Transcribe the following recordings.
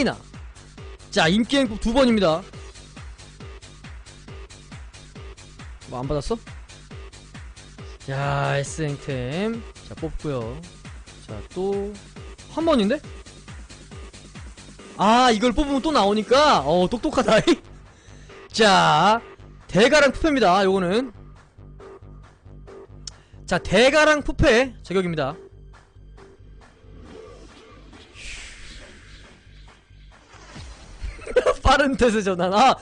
카리나. 자 인기 행복 두 번입니다. 뭐 안 받았어? 자 S행템. 자 뽑고요. 자 또 한 번인데? 아 이걸 뽑으면 또 나오니까? 어 똑똑하다. 자 대가랑 푸페입니다 요거는. 자 대가랑 푸페 저격입니다 빠른 태세 전환. 아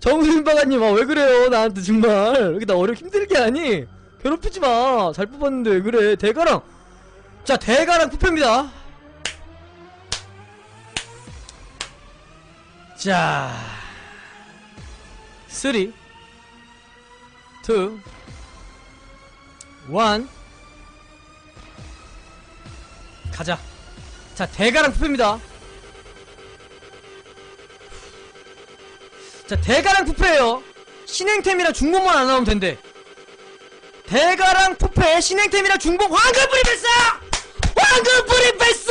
정수인바가님 아 왜 그래요? 나한테 정말. 이렇게 나 어려 힘들게 하니? 괴롭히지 마잘 뽑았는데 왜 그래? 대가랑. 자 대가랑 푸페입니다. 자 3 2 1 가자. 자 대가랑 푸페입니다 자 대가랑 푸페예요. 신행템이랑 중복만 안 나오면 된대. 대가랑 푸페 신행템이랑 중복 황금뿌리 패스 황금뿌리 패스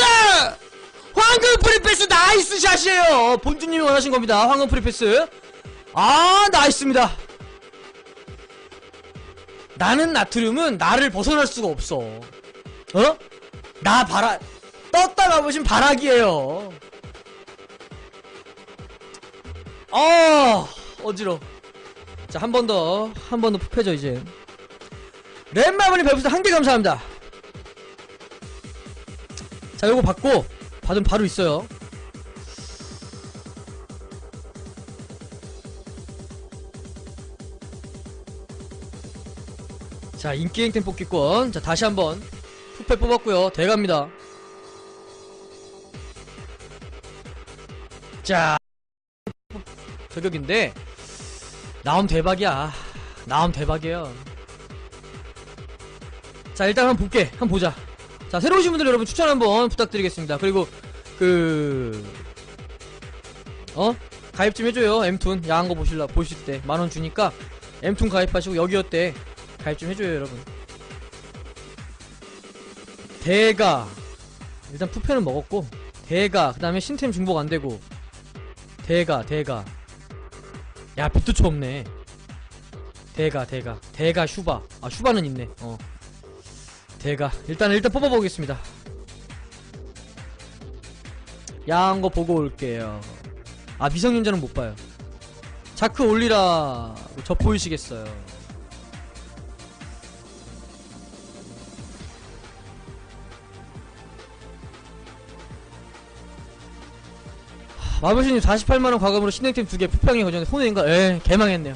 황금뿌리 패스 나이스 샷이에요. 본주님이 원하신 겁니다. 황금뿌리 패스. 아 나이스입니다. 나는 나트륨은 나를 벗어날 수가 없어. 어? 나 바라 떴다 가보신 바락이에요 아 어지러 자 한 번 더 한 번 더 푹해져 이제. 램마블리 별풍선 한 개 감사합니다. 자 요거 받고 받으면 바로 있어요. 자 인기행템 뽑기권. 자 다시 한번 푸페 뽑았고요. 대갑니다. 자 저격인데 나오면 대박이야. 나오면 대박이에요. 자 일단 한번 볼게. 한번 보자. 자 새로 오신 분들 여러분 추천 한번 부탁드리겠습니다. 그리고 그 어? 가입 좀 해줘요. 엠툰. 야한 거 보실라 보실 때. 만 원 주니까 엠툰 가입하시고 여기였대 가입 좀 해줘요 여러분. 대가. 일단 푸페는 먹었고 대가. 그 다음에 신템 중복 안되고 대가 대가 야 비트초 없네. 대가 대가. 대가 슈바. 아 슈바는 있네. 어. 대가. 일단 일단 뽑아보겠습니다. 야한 거 보고 올게요. 아 미성년자는 못 봐요. 자크 올리라 저 보이시겠어요 마블신님 48만원 과금으로 신행팀 두개 푸평이 거전에 손해인가? 에 개망했네요.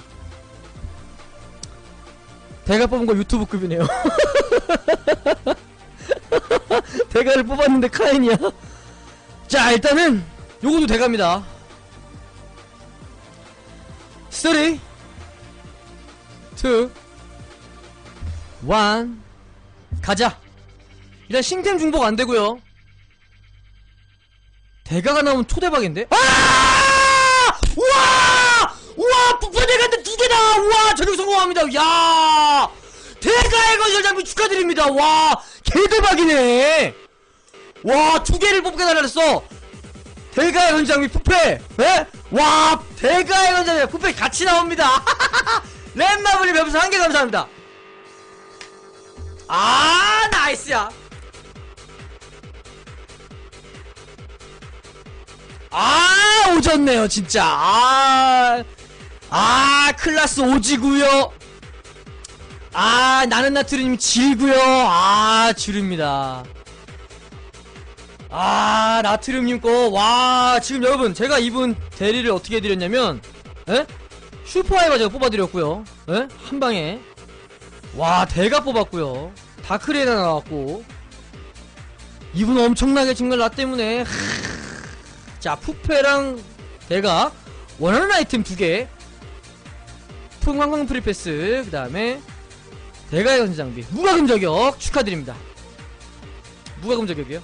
대가 뽑은 거 유튜브급이네요. 대가를 뽑았는데 카인이야. 자 일단은 요것도 대가입니다. 3 2 1 가자. 일단 신템 중복 안되고요 대가가 나오면 초대박인데? 아! 우와! 우와! 부패대가인데 두 개다! 우와! 저격 성공합니다! 야! 대가의 건설 장비 축하드립니다! 와! 개대박이네! 와! 두 개를 뽑게 달았어! 대가의 건설 장비 푸페! 에? 와! 대가의 건설 장비 푸페 같이 나옵니다! 랜마블리 맵에서 한 개 감사합니다! 아! 나이스야! 아 오졌네요 진짜. 아, 아 클라스 오지구요. 아 나는 나트륨 질구요. 아 지릅니다. 아 나트륨님 거 와 지금 여러분 제가 이분 대리를 어떻게 해드렸냐면 에? 슈퍼하이바 제가 뽑아드렸고요. 에? 한방에. 와 대가 뽑았고요. 다크레나 나왔고. 이분 엄청나게 정말 나 때문에 하... 자 푸페랑 대가 원하는 아이템 두개 풍광광 프리패스 그 다음에 대가의 건장비. 무과금 저격 축하드립니다. 무과금 저격이요